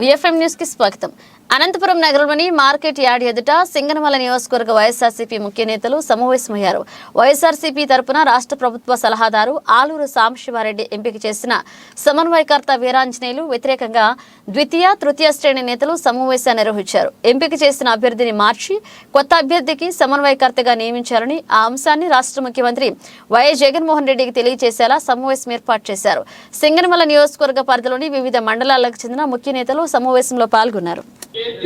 VFM న్యూస్కి స్వాగతం. అనంతపురం నగరంలోని మార్కెట్ యార్డ్ ఎదుట సింగనమల నియోజకవర్గ వైఎస్ఆర్సీపీ ముఖ్య నేతలు సమావేశమయ్యారు. వైఎస్ఆర్సీపీ తరపున రాష్ట్ర ప్రభుత్వ సలహాదారు ఆలూరు సాంబశివారెడ్డి ఎంపిక చేసిన సమన్వయకర్త వీరాంజనేయులు వ్యతిరేకంగా ద్వితీయ తృతీయ శ్రేణి నేతలు సమావేశాన్ని నిర్వహించారు. ఎంపిక చేసిన అభ్యర్థిని మార్చి కొత్త అభ్యర్థికి సమన్వయకర్తగా నియమించారని ఆ అంశాన్ని రాష్ట్ర ముఖ్యమంత్రి వైఎస్ జగన్మోహన్ రెడ్డికి తెలియజేసేలా సమావేశం ఏర్పాటు చేశారు. సింగనమల నియోజకవర్గ పరిధిలోని వివిధ మండలాలకు చెందిన ముఖ్య నేతలు సమావేశంలో పాల్గొన్నారు.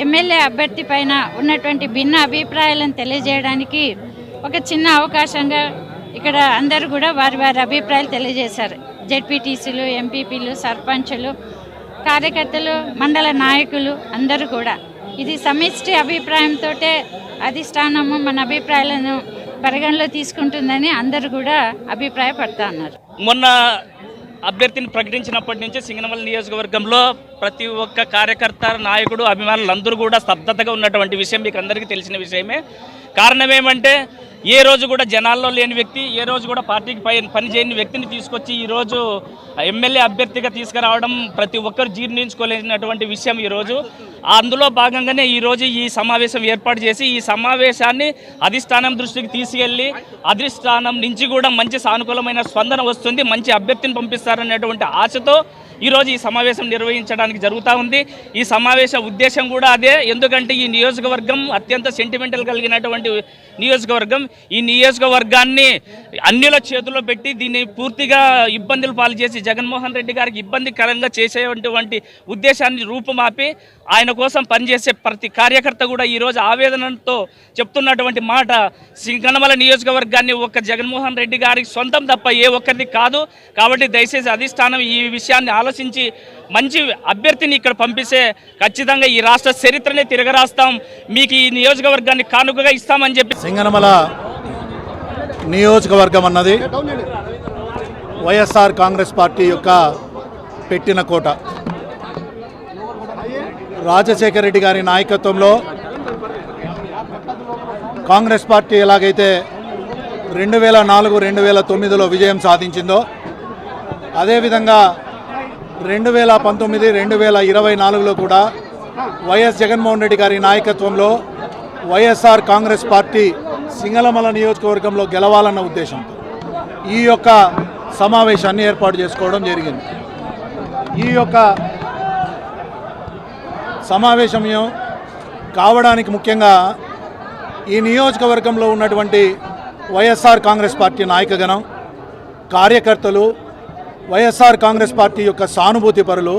ఎమ్మెల్యే అభ్యర్థి పైన ఉన్నటువంటి భిన్న అభిప్రాయాలను తెలియజేయడానికి ఒక చిన్న అవకాశంగా ఇక్కడ అందరూ కూడా వారి వారి అభిప్రాయాలు తెలియజేశారు. జెడ్పీటీసీలు ఎంపీపీలు సర్పంచులు కార్యకర్తలు మండల నాయకులు అందరూ కూడా. ఇది సమిష్టి అభిప్రాయంతో అధిష్టానము మన అభిప్రాయాలను పరిగణలో తీసుకుంటుందని అందరూ కూడా అభిప్రాయపడతా ఉన్నారు. మొన్న అభ్యర్థిని ప్రకటించినప్పటి నుంచి సింగనమల నియోజకవర్గంలో ప్రతి ఒక్క కార్యకర్త నాయకుడు అభిమానులు అందరూ కూడా స్తబ్దతగా ఉన్నటువంటి విషయం మీకు అందరికీ తెలిసిన విషయమే. కారణం ఏమంటే ఏ రోజు కూడా జనాల్లో లేని వ్యక్తి ఏ రోజు కూడా పార్టీకి పై పనిచేయని వ్యక్తిని తీసుకొచ్చి ఈరోజు ఎమ్మెల్యే అభ్యర్థిగా తీసుకురావడం ప్రతి ఒక్కరు జీర్ణించుకోలేనటువంటి విషయం ఈరోజు అందులో భాగంగానే ఈరోజు ఈ సమావేశం ఏర్పాటు చేసి ఈ సమావేశాన్ని అధిష్టానం దృష్టికి తీసుకెళ్ళి అధిష్టానం నుంచి కూడా మంచి సానుకూలమైన స్పందన వస్తుంది మంచి అభ్యర్థిని పంపిస్తారనేటువంటి ఆశతో ఈరోజు ఈ సమావేశం నిర్వహించడానికి జరుగుతూ ఉంది. ఈ సమావేశ ఉద్దేశం కూడా అదే. ఎందుకంటే ఈ నియోజకవర్గం అత్యంత సెంటిమెంటల్ కలిగినటువంటి నియోజకవర్గం. ఈ నియోజకవర్గాన్ని అన్యుల చేతుల్లో పెట్టి దీన్ని పూర్తిగా ఇబ్బందులు పాలు చేసి జగన్మోహన్ రెడ్డి గారికి ఇబ్బందికరంగా చేసేటువంటి ఉద్దేశాన్ని రూపుమాపి ఆయన కోసం పనిచేసే ప్రతి కార్యకర్త కూడా ఈరోజు ఆవేదనతో చెప్తున్నటువంటి మాట సింగనమల నియోజకవర్గాన్ని ఒక్క జగన్మోహన్ రెడ్డి గారికి సొంతం తప్ప ఏ ఒక్కరిది కాదు. కాబట్టి దయచేసి అధిష్టానం ఈ విషయాన్ని ఆలోచించి మంచి అభ్యర్థిని ఇక్కడ పంపిస్తే ఖచ్చితంగా ఈ రాష్ట్ర చరిత్రనే తిరగరాస్తాం. మీకు ఈ నియోజకవర్గాన్ని కానుకగా ఇస్తామని చెప్పి సింగనమల నియోజకవర్గం అన్నది వైఎస్ఆర్ కాంగ్రెస్ పార్టీ యొక్క పెట్టిన కోట. రాజశేఖర రెడ్డి గారి నాయకత్వంలో కాంగ్రెస్ పార్టీ ఎలాగైతే రెండు వేల నాలుగు రెండు వేల తొమ్మిదిలో విజయం సాధించిందో అదేవిధంగా రెండు వేల పంతొమ్మిది రెండు వేల ఇరవై నాలుగులో కూడా వైఎస్ జగన్మోహన్ రెడ్డి గారి నాయకత్వంలో వైఎస్ఆర్ కాంగ్రెస్ పార్టీ సింగళమల నియోజకవర్గంలో గెలవాలన్న ఉద్దేశంతో ఈ యొక్క సమావేశాన్ని ఏర్పాటు చేసుకోవడం జరిగింది. ఈ యొక్క సమావేశం కావడానికి ముఖ్యంగా ఈ నియోజకవర్గంలో ఉన్నటువంటి వైఎస్ఆర్ కాంగ్రెస్ పార్టీ నాయకగణం కార్యకర్తలు వైఎస్ఆర్ కాంగ్రెస్ పార్టీ యొక్క సానుభూతి పరులు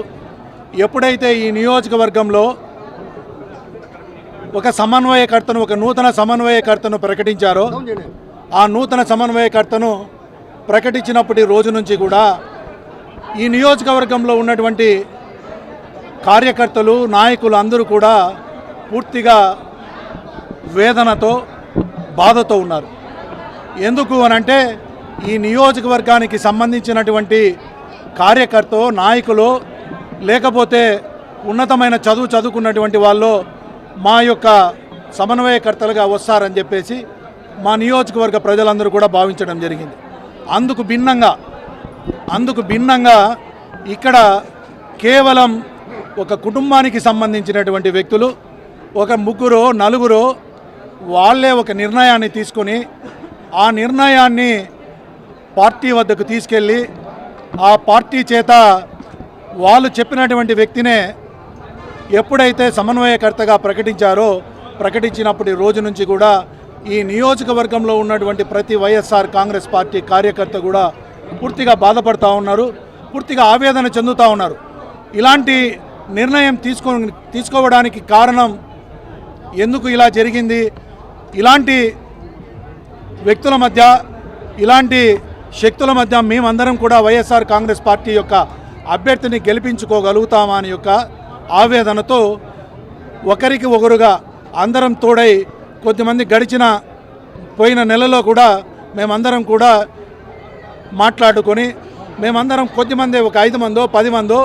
ఎప్పుడైతే ఈ నియోజకవర్గంలో ఒక సమన్వయకర్తను ఒక నూతన సమన్వయకర్తను ప్రకటించారో ఆ నూతన సమన్వయకర్తను ప్రకటించినప్పటి రోజు నుంచి కూడా ఈ నియోజకవర్గంలో ఉన్నటువంటి కార్యకర్తలు నాయకులు అందరూ కూడా పూర్తిగా వేదనతో బాధతో ఉన్నారు. ఎందుకు అనంటే ఈ నియోజకవర్గానికి సంబంధించినటువంటి కార్యకర్త నాయకులు లేకపోతే ఉన్నతమైన చదువు చదువుకున్నటువంటి వాళ్ళు మా యొక్క సమన్వయకర్తలుగా వస్తారని చెప్పేసి మా నియోజకవర్గ ప్రజలందరూ కూడా భావించడం జరిగింది. అందుకు భిన్నంగా అందుకు భిన్నంగా ఇక్కడ కేవలం ఒక కుటుంబానికి సంబంధించినటువంటి వ్యక్తులు ఒక ముగ్గురు నలుగురు వాళ్ళే ఒక నిర్ణయాన్ని తీసుకొని ఆ నిర్ణయాన్ని పార్టీ వద్దకు తీసుకెళ్ళి ఆ పార్టీ చేత వాళ్ళు చెప్పినటువంటి వ్యక్తినే ఎప్పుడైతే సమన్వయకర్తగా ప్రకటించారో ప్రకటించినప్పటి రోజు నుంచి కూడా ఈ నియోజకవర్గంలో ఉన్నటువంటి ప్రతి వైఎస్ఆర్ కాంగ్రెస్ పార్టీ కార్యకర్త కూడా పూర్తిగా బాధపడతా ఉన్నారు పూర్తిగా ఆవేదన చెందుతూ ఉన్నారు. ఇలాంటి నిర్ణయం తీసుకో తీసుకోవడానికి కారణం ఎందుకు ఇలా జరిగింది? ఇలాంటి వ్యక్తుల మధ్య ఇలాంటి శక్తుల మధ్య మేమందరం కూడా వైఎస్ఆర్ కాంగ్రెస్ పార్టీ యొక్క అభ్యర్థిని గెలిపించుకోగలుగుతామా అని యొక్క ఆవేదనతో ఒకరికి ఒకరుగా అందరం తోడై కొద్దిమంది గడిచిన పోయిన నెలలో కూడా మేమందరం కూడా మాట్లాడుకొని మేమందరం కొద్దిమంది ఒక ఐదు మందో పది మందో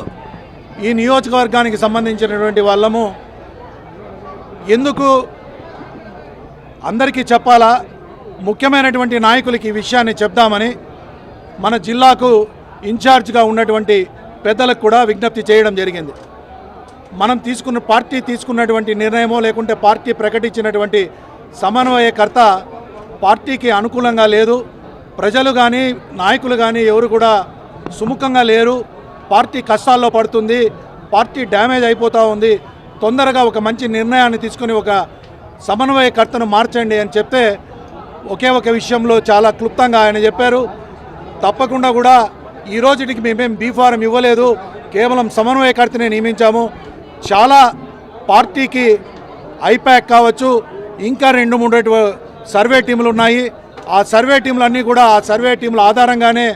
ఈ నియోజకవర్గానికి సంబంధించినటువంటి వాళ్ళము. ఎందుకు అందరికీ చెప్పాలా? ముఖ్యమైనటువంటి నాయకులకి ఈ విషయాన్ని చెప్దామని మన జిల్లాకు ఇన్ఛార్జ్గా ఉన్నటువంటి పెద్దలకు కూడా విజ్ఞప్తి చేయడం జరిగింది. మనం తీసుకున్న పార్టీ తీసుకున్నటువంటి నిర్ణయమో లేకుంటే పార్టీ ప్రకటించినటువంటి సమన్వయకర్త పార్టీకి అనుకూలంగా లేదు. ప్రజలు కానీ నాయకులు కానీ ఎవరు కూడా సుముఖంగా లేరు. పార్టీ కష్టాల్లో పడుతుంది. పార్టీ డ్యామేజ్ అయిపోతూ ఉంది. తొందరగా ఒక మంచి నిర్ణయాన్ని తీసుకుని ఒక సమన్వయకర్తను మార్చండి అని చెప్తే ఒకే ఒక విషయంలో చాలా క్లుప్తంగా ఆయన చెప్పారు. తప్పకుండా కూడా ఈ రోజుటికి మేమేం బీ ఫారం ఇవ్వలేదు. కేవలం సమన్వయకర్తనే నియమించాము. చాలా పార్టీకి ఐప్యాక్ కావచ్చు ఇంకా రెండు మూడు సర్వే టీములు ఉన్నాయి. ఆ సర్వే టీములన్నీ కూడా ఆ సర్వే టీముల ఆధారంగానే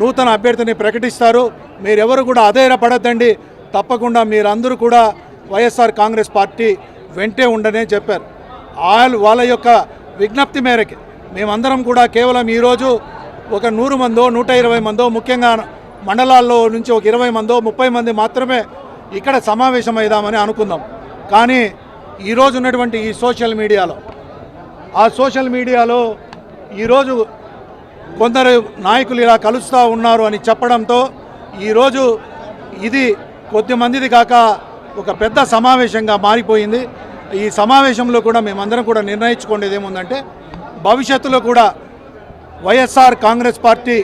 నూతన అభ్యర్థిని ప్రకటిస్తారు. మీరెవరు కూడా అధైర్యపడద్దండి. తప్పకుండా మీరందరూ కూడా వైఎస్ఆర్ కాంగ్రెస్ పార్టీ వెంటే ఉండనే చెప్పారు. వాళ్ళు వాళ్ళ యొక్క విజ్ఞప్తి మేరకి. మేమందరం కూడా కేవలం ఈరోజు ఒక నూరు మందో నూట ఇరవై మందో ముఖ్యంగా మండలాల్లో నుంచి ఒక ఇరవై మందో ముప్పై మంది మాత్రమే ఇక్కడ సమావేశమైదామని అనుకుందాం. కానీ ఈరోజు ఉన్నటువంటి ఈ సోషల్ మీడియాలో ఆ సోషల్ మీడియాలో ఈరోజు కొందరు నాయకులు ఇలా కలుస్తూ ఉన్నారు అని చెప్పడంతో ఈరోజు ఇది కొద్ది మందిది కాక ఒక పెద్ద సమావేశంగా మారిపోయింది. ఈ సమావేశంలో కూడా మేమందరం కూడా నిర్ణయించుకునేది ఏముందంటే భవిష్యత్తులో కూడా వైఎస్ఆర్ కాంగ్రెస్ పార్టీ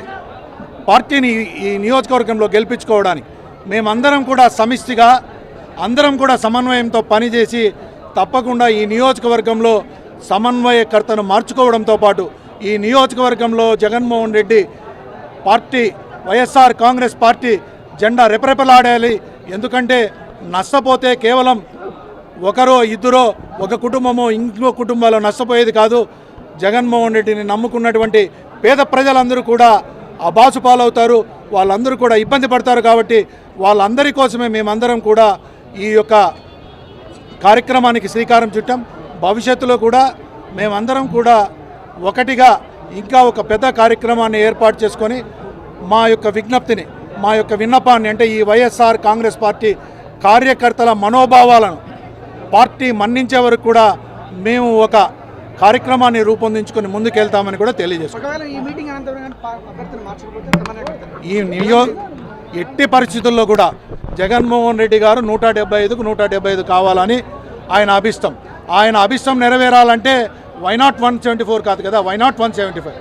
పార్టీని ఈ నియోజకవర్గంలో గెలిపించుకోవడానికి మేమందరం కూడా సమిష్టిగా అందరం కూడా సమన్వయంతో పనిచేసి తప్పకుండా ఈ నియోజకవర్గంలో సమన్వయకర్తను మార్చుకోవడంతో పాటు ఈ నియోజకవర్గంలో జగన్మోహన్ రెడ్డి పార్టీ వైఎస్ఆర్ కాంగ్రెస్ పార్టీ జెండా రెపరెపలాడాలి. ఎందుకంటే నష్టపోతే కేవలం ఒకరో ఇద్దరో ఒక కుటుంబమో ఇంకో కుటుంబాలు నష్టపోయేది కాదు. జగన్మోహన్ రెడ్డిని నమ్ముకున్నటువంటి పేద ప్రజలందరూ కూడా అబాసు పాలవుతారు. వాళ్ళందరూ కూడా ఇబ్బంది పడతారు కాబట్టి వాళ్ళందరి కోసమే మేమందరం కూడా ఈ యొక్క కార్యక్రమానికి శ్రీకారం చుట్టాం. భవిష్యత్తులో కూడా మేమందరం కూడా ఒకటిగా ఇంకా ఒక పెద్ద కార్యక్రమాన్ని ఏర్పాటు చేసుకొని మా యొక్క విజ్ఞప్తిని మా యొక్క విన్నపాన్ని అంటే ఈ వైఎస్ఆర్ కాంగ్రెస్ పార్టీ కార్యకర్తల మనోభావాలను పార్టీ మన్నించే వరకు కూడా మేము ఒక కార్యక్రమాన్ని రూపొందించుకొని ముందుకెళ్తామని కూడా తెలియజేస్తాం ఈ నియో ఎట్టి పరిస్థితుల్లో కూడా జగన్మోహన్ రెడ్డి గారు నూట డెబ్బై ఐదుకు నూట డెబ్బై ఐదు కావాలని ఆయన అభిష్టం. ఆయన అభిష్టం నెరవేరాలంటే why not one seventy four కాదు కదా why not one seventy five